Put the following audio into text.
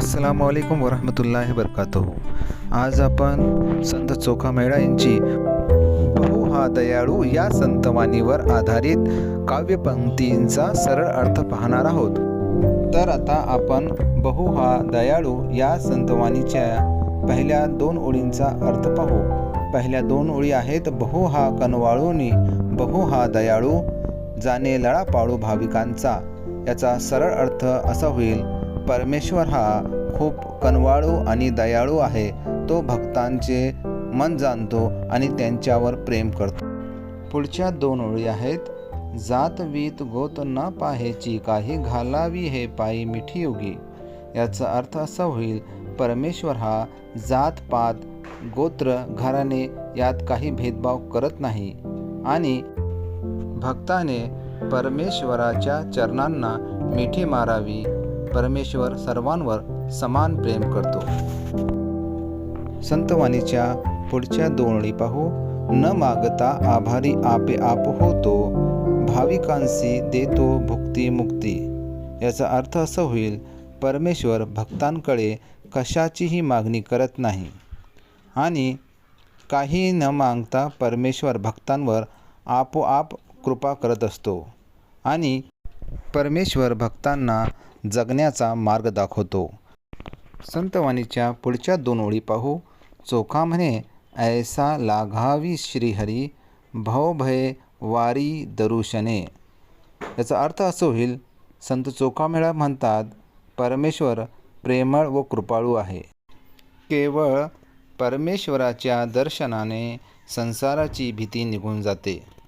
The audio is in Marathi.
अस्सलाम वालेकुम वरहमतुल्लाहि वबरकातुहू आज आपण संत चोखामेळा यांची बहु हा दयाळू या संतवाणीवर आधारित काव्यपंक्तींचा सरळ अर्थ पाहणार आहोत. तर आता आपण बहु हा दयाळू या संतवाणीच्या पहिल्या दोन ओळींचा अर्थ पाहू. पहिल्या दोन ओळी आहेत बहु हा कनवाळूनी बहु हा दयाळू जाणे लळा पाळू भाविकांचा. याचा सरळ अर्थ असा होईल परमेश्वर हा खूप कनवाळू आणि दयाळू आहे. तो भक्तांचे मन जाणतो आणि त्यांच्यावर प्रेम करतो. पुढच्या दोन ओळी आहेत. जात वीत गोत न पाहेची काही घालावी हे पायी मिठी योगी. याचा अर्थ असा होईल परमेश्वर हा जात पात गोत्र घराणे यात काही भेदभाव करत नाही. आणि भक्ताने परमेश्वराच्या चरणांना मिठी मारावी परमेश्वर सर्वांवर समान प्रेम करतो. संतवाणीच्या पुढच्या दोनळी पाहू न मागता आभारी आपे आप होतो भाविकांशी देतो भुक्ती मुक्ती. याचा अर्थ असं होईल परमेश्वर भक्तांकडे कशाचीही मागणी करत नाही. आणि काही न मागता परमेश्वर भक्तांवर आपोआप कृपा करत असतो. आणि परमेश्वर भक्तांना जगण्याचा मार्ग दाखवतो. संतवाणीच्या पुढच्या दोन ओळी पाहू. चोखा म्हणे ऐसा लाघावी श्रीहरी भवभय वारी दरुशने याचा अर्थ असं होईल संत चोखामेळा म्हणतात परमेश्वर प्रेमळ व कृपाळू आहे. केवळ परमेश्वराच्या दर्शनाने संसाराची भीती निघून जाते.